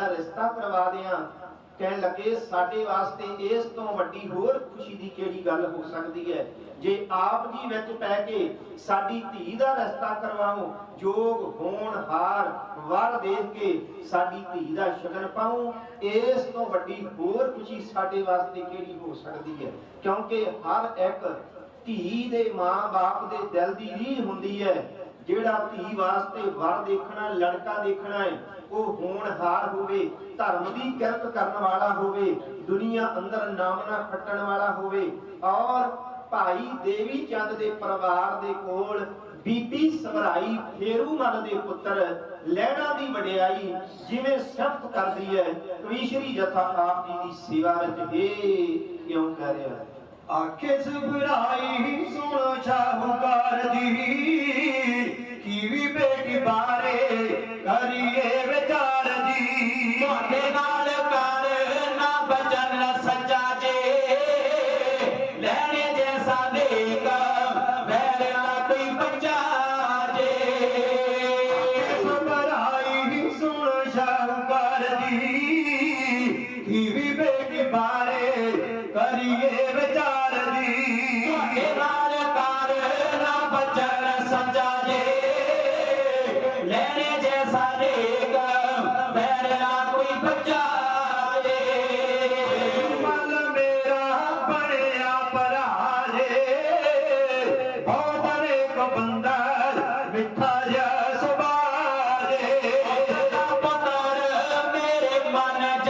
ਦਾ ਰਿਸ਼ਤਾ ਕਰਵਾ ਦਿਆਂ। ਕਹਿਣ ਲੱਗੇ, ਸਾਡੇ ਵਾਸਤੇ ਇਸ ਤੋਂ ਵੱਡੀ ਹੋਰ ਖੁਸ਼ੀ ਦੀ ਕਿਹੜੀ ਗੱਲ ਹੋ ਸਕਦੀ ਹੈ? ਜੇ ਆਪ ਜੀ ਵਿੱਚ ਪੈ ਕੇ ਸਾਡੀ ਧੀ ਦਾ ਰਿਸ਼ਤਾ ਕਰਵਾਓ ਜੋਗ, ਹੋਣ, ਹਾਰ, ਵਰ ਦੇਖ ਕੇ ਸਾਡੀ ਧੀ ਦਾ ਸ਼ਗਨ ਪਾਉ, ਇਸ ਤੋਂ ਵੱਡੀ ਹੋਰ ਖੁਸ਼ੀ ਸਾਡੇ ਵਾਸਤੇ ਕਿਹੜੀ ਹੋ ਸਕਦੀ ਹੈ? ਕਿਉਂਕਿ ਹਰ ਇੱਕ ਧੀ ਦੇ ਮਾਂ-ਬਾਪ ਦੇ ਦਿਲ ਦੀ ਰੀਝ ਹੁੰਦੀ ਹੈ, ਜਿਹੜਾ ਧੀ ਵਾਸਤੇ ਵਰ ਦੇਖਣਾ, ਲੜਕਾ ਦੇਖਣਾ ਹੈ ਉਹ ਹੋਣਹਾਰ ਹੋਵੇ, ਧਰਮ ਦੀ ਕਿਰਤ ਕਰਨ ਵਾਲਾ ਹੋਵੇ, ਦੁਨੀਆ ਅੰਦਰ ਨਾਮ ਨਾ ਖੱਟਣ ਵਾਲਾ ਹੋਵੇ, ਔਰ ਭਾਈ ਦੇਵੀ ਚੰਦ ਦੇ ਪਰਿਵਾਰ ਦੇ ਕੋਲ ਬੀਬੀ ਸਵਰਾਈ ਫੇਰੂ ਮਨ ਦੇ ਪੁੱਤਰ ਲੈਣਾ ਦੀ ਵਡਿਆਈ ਜਿਵੇਂ ਸਿਫਤ ਕਰਦੀ ਹੈ, ਕਵੀਸ਼ਰੀ ਜਥਾ ਆਪ ਜੀ ਦੀ ਸੇਵਾ ਵਿੱਚ ਇਹ ਕਿਉਂ ਕਰ ਰਿਹਾ ਆਖੇ ਸੁਭਰਾਈ ਸੁਣ ਸ਼ਾਹੂਕਾਰ ਦੀ। ਕੀਵੀ ਬੇਟੀ ਬਾਰੇ ਕਰੀਏ ਵਿਚਾਰ ਦੀ ਤੁਹਾਡੇ ਨਾਲ ਕਰ ਨਾ ਬਚਨ ਸੱਚਾ ਜੇ। ਲੈਣੇ ਜੈਸਾ ਦੇਖ ਵੈਰ ਨਾ ਕੋਈ ਬੱਚਾ ਜੇ। ਸੁਭਰਾਈ ਸੁਣ ਸ਼ਾਹੂਕਾਰ ਦੀ ਕੀਵੀ ਬੇਟੀ ਬਾਰੇ पल मेरा बारे बर बंदा सुभारे पार मेर मन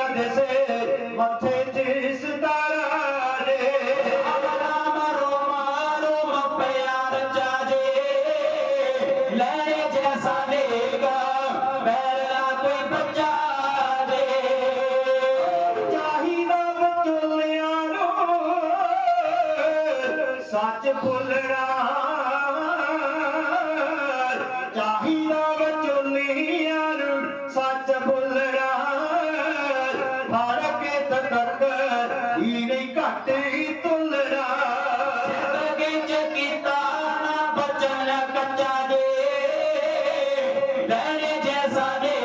ਸੱਚ ਭੁੱਲਣਾ ਚਾਹੀਦਾ ਬਚੁਲੀਆਂ ਨੂੰ ਸੱਚ ਭੁੱਲਣਾ ਫੜ ਕੇ ਤੱਕ ਹੀ ਨਹੀਂ ਘਟੇ ਤੂੰ dare je sabe